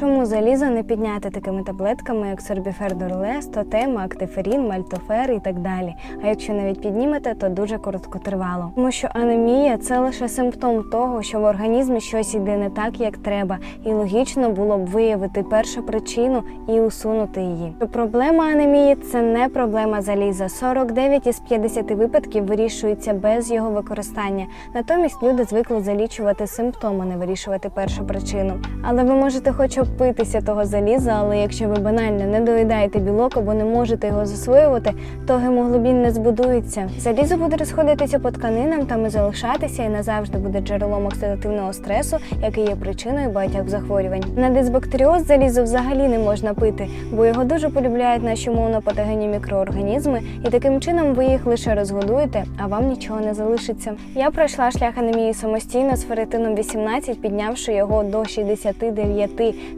Чому залізо не підняти такими таблетками, як сорбіфер Дорлес, тотема, актиферін, мальтофер і так далі. А якщо навіть піднімете, то дуже короткотривало. Тому що анемія це лише симптом того, що в організмі щось іде не так, як треба, і логічно було б виявити першу причину і усунути її. Проблема анемії це не проблема заліза. 49 із 50 випадків вирішується без його використання. Натомість люди звикли залічувати симптоми, не вирішувати першу причину. Але ви можете хоч опитися того заліза, але якщо ви банально не доїдаєте білок або не можете його засвоювати, то гемоглобін не збудується. Залізо буде розходитися по тканинам там і залишатися, і назавжди буде джерелом оксидативного стресу, який є причиною багатьох захворювань. На дисбактеріоз залізо взагалі не можна пити, бо його дуже полюбляють наші мовнопатогенні мікроорганізми, і таким чином ви їх лише розгодуєте, а вам нічого не залишиться. Я пройшла шлях анемії самостійно з ферритином 18, піднявши його до 69.